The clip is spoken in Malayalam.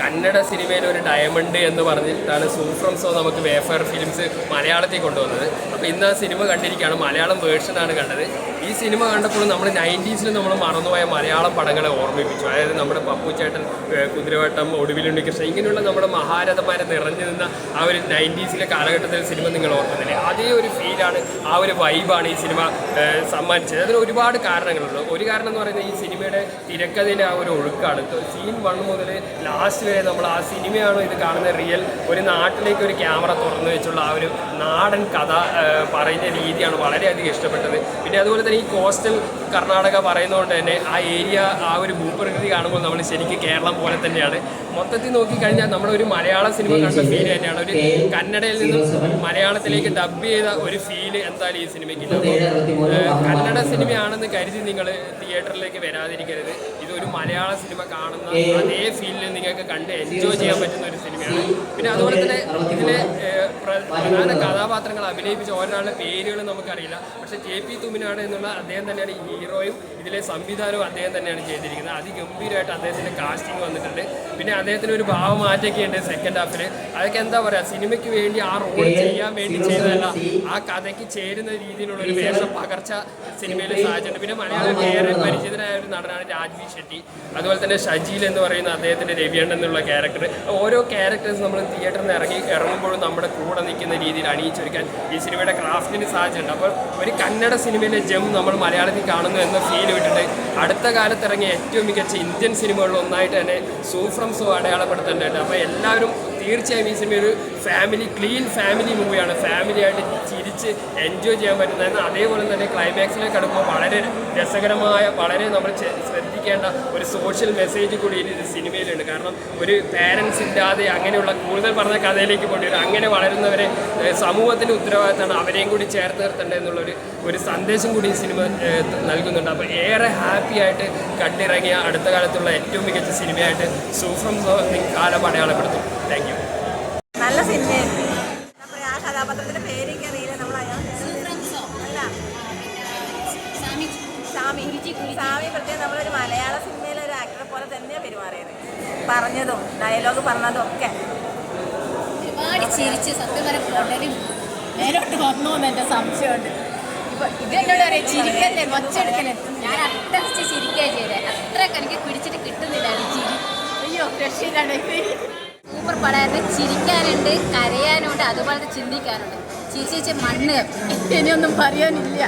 കന്നഡ സിനിമയിൽ ഒരു ഡയമണ്ട് എന്ന് പറഞ്ഞിട്ടാണ് സൂഫ്രംസോ നമുക്ക് വേഫയർ ഫിലിംസ് മലയാളത്തിൽ കൊണ്ടുവന്നത്. അപ്പോൾ ഇന്ന് ആ സിനിമ കണ്ടിരിക്കുകയാണ്. മലയാളം വേർഷനാണ് കണ്ടത്. ഈ സിനിമ കണ്ടപ്പോൾ നമ്മൾ നയന്റീസിൽ നമ്മൾ മറന്നുപോയ മലയാളം പടങ്ങളെ ഓർമ്മിപ്പിച്ചു. അതായത് നമ്മുടെ പപ്പു ചേട്ടൻ ഏഹ് കുതിരവട്ടം ഒടുവിലുണ്ണി കൃഷ്ണൻ ഇങ്ങനെയുള്ള നമ്മുടെ മഹാരഥന്മാരെ നിറഞ്ഞു നിന്ന ആ ഒരു നയന്റീസിലെ കാലഘട്ടത്തിലെ സിനിമ നിങ്ങൾ ഓർക്കുന്നില്ലേ? അതേ ഒരു ഫീലാണ് ആ ഒരു വൈബാണ് ഈ സിനിമ സമ്മാനിച്ചത്. അതിന് ഒരുപാട് കാരണങ്ങളുണ്ട്. ഒരു കാരണം എന്ന് പറയുന്നത് ഈ സിനിമയുടെ തിരക്കഥയിലെ ആ ഒരു ഒഴുക്കാണ്. സീൻ വൺ മുതൽ ലാസ്റ്റ് വരെ നമ്മൾ ആ സിനിമയാണ് ഇത് കാണുന്ന റിയൽ ഒരു നാട്ടിലേക്ക് ഒരു ക്യാമറ തുറന്നു വെച്ചുള്ള ആ ഒരു നാടൻ കഥ പറയുന്ന രീതിയാണ് വളരെയധികം ഇഷ്ടപ്പെട്ടത്. പിന്നെ അതുപോലെ ഈ കോസ്റ്റൽ കർണാടക പറയുന്നതുകൊണ്ട് തന്നെ ആ ഏരിയ ആ ഒരു ഭൂപ്രകൃതി കാണുമ്പോൾ നമ്മൾ ശരിക്കും കേരളം പോലെ തന്നെയാണ്. മൊത്തത്തിൽ നോക്കിക്കഴിഞ്ഞാൽ നമ്മളൊരു മലയാള സിനിമ കണ്ട ഫീൽ തന്നെയാണ്. ഒരു കന്നഡയിൽ നിന്നും മലയാളത്തിലേക്ക് ഡബ് ചെയ്ത ഒരു ഫീൽ എന്തായാലും ഈ സിനിമയ്ക്ക് കന്നഡ സിനിമയാണെന്ന് കരുതി നിങ്ങൾ തിയേറ്ററിലേക്ക് വരാതിരിക്കരുത്. ഇതൊരു മലയാള സിനിമ കാണുന്ന അതേ ഫീലിൽ നിങ്ങൾക്ക് കണ്ട് എൻജോയ് ചെയ്യാൻ പറ്റുന്ന ഒരു സിനിമയാണ് പിന്നെ അതുപോലെ തന്നെ ഇതിലെ പ്രധാന കഥാപാത്രങ്ങൾ അഭിനയിപ്പിച്ച ഒരാളുടെ പേരുകൾ നമുക്കറിയില്ല. പക്ഷേ ജെ പി തുമിനാട് എന്നുള്ള അദ്ദേഹം തന്നെയാണ് ഈ ഹീറോയും ഇതിലെ സംവിധാനവും അദ്ദേഹം തന്നെയാണ് ചെയ്തിരിക്കുന്നത്. അതിഗംഭീരമായിട്ട് അദ്ദേഹത്തിന്റെ കാസ്റ്റിംഗ് വന്നിട്ടുണ്ട്. പിന്നെ അദ്ദേഹത്തിന് ഒരു ഭാവമാറ്റൊക്കെ ഉണ്ട് സെക്കൻഡ് ഹാഫിൽ അതൊക്കെ എന്താ പറയുക സിനിമയ്ക്ക് വേണ്ടി ആ റോൾ ചെയ്യാൻ വേണ്ടി ചെയ്തതല്ല. ആ കഥയ്ക്ക് ചേരുന്ന രീതിയിലുള്ള ഒരു വേഷം പകർച്ച സിനിമയിൽ സാധിച്ചിട്ടുണ്ട് പിന്നെ മലയാളം ഏറെ പരിചിതനായ ഒരു നടനാണ് രാജ്വി ഷെട്ടി. അതുപോലെ തന്നെ ഷജീൽ എന്ന് പറയുന്ന അദ്ദേഹത്തിന്റെ രവിയണ്ണൻ എന്നുള്ള ക്യാരക്ടർ ഓരോ ക്യാരക്ടേഴ്സ് നമ്മൾ തിയേറ്ററിൽ നിന്ന് ഇറങ്ങി ഇറങ്ങുമ്പോഴും നമ്മുടെ കൂടെ നിൽക്കുന്ന രീതിയിൽ അണിയിച്ചൊരുക്കാൻ ഈ സിനിമയുടെ ക്രാഫ്റ്റിന് സാധിച്ചിട്ടുണ്ട് അപ്പോൾ ഒരു കന്നഡ സിനിമയിലെ ജം നമ്മൾ മലയാളത്തിൽ കാണുന്നു എന്ന ഫീൽ വിട്ടിട്ട് അടുത്ത കാലത്ത് ഇറങ്ങിയ ഏറ്റവും മികച്ച ഇന്ത്യൻ സിനിമകളിൽ ഒന്നായിട്ട് തന്നെ സൂഫ്രംസോ അടയാളപ്പെടുത്തേണ്ടതുണ്ട്. അപ്പോൾ എല്ലാവരും തീർച്ചയായും ഈ സിനിമ ഒരു ഫാമിലി ക്ലീൻ ഫാമിലി മൂവിയാണ് ഫാമിലി ആയിട്ട് ചിരിച്ച് എൻജോയ് ചെയ്യാൻ പറ്റുന്ന അതേപോലെ തന്നെ ക്ലൈമാക്സിലേക്ക് അടുക്കുമ്പോൾ വളരെ രസകരമായ വളരെ നമ്മൾ ശ്രദ്ധിക്കേണ്ട ഒരു സോഷ്യൽ മെസ്സേജ് കൂടി ഈ സിനിമയിലുണ്ട് കാരണം ഒരു പാരൻസ് ഇല്ലാതെ അങ്ങനെയുള്ള കൂടുതൽ പറഞ്ഞ കഥയിലേക്ക് പോകേണ്ടി വരും അങ്ങനെ വളരുന്നവരെ സമൂഹത്തിന്റെ ഉത്തരവാദിത്തമാണ് അവരെയും കൂടി ചേർത്ത് നിർത്തേണ്ടത് എന്നുള്ളൊരു ഒരു സന്ദേശം കൂടി ഈ സിനിമ നൽകുന്നുണ്ട്. അപ്പോൾ ഏറെ ഹാപ്പി ആയിട്ട് കണ്ടിറങ്ങിയ അടുത്ത കാലത്തുള്ള ഏറ്റവും മികച്ച സിനിമയായിട്ട് സൂഫ്രം കാലം അടയാളപ്പെടുത്തും. താങ്ക് നല്ല സിനിമയായിരുന്നു. ആ കഥാപാത്രത്തിന്റെ പേരൊക്കെ അറിയില്ല നമ്മൾ അയാൾ അല്ല. സ്വാമി സ്വാമി. പ്രത്യേകം നമ്മളൊരു മലയാള സിനിമയിലെ ഒരു ആക്ടറെ പോലെ തന്നെയാണ് പെരുമാറിയത്. പറഞ്ഞതും ഡയലോഗ് പറഞ്ഞതും ഒക്കെ. ഒരുപാട് ചിരിച്ച് സത്യം പറഞ്ഞ നേരോട്ട് വന്നു എന്ന് എന്റെ സംശയമുണ്ട്. ഇപ്പൊ ഇത് എന്നോട് പറയാം ചിരിക്കല്ലേ കൊച്ചെടുക്കല്ലേ ഞാൻ അട്ടടിച്ച് ചിരിക്കുക ചെയ്തേ. അത്രയൊക്കെ എനിക്ക് പിടിച്ചിട്ട് കിട്ടുന്നില്ല ചിരി. അയ്യോ രക്ഷയില്ലാണ്ട് സൂപ്പർ പടമായിരുന്നു ചിരിക്കാനുണ്ട് കരയാനുണ്ട് അതുപോലെ ചിന്തിക്കാനുണ്ട്. ചിരിച്ചിച്ച് മണ്ണ്. ഇനിയൊന്നും പറയാനില്ല.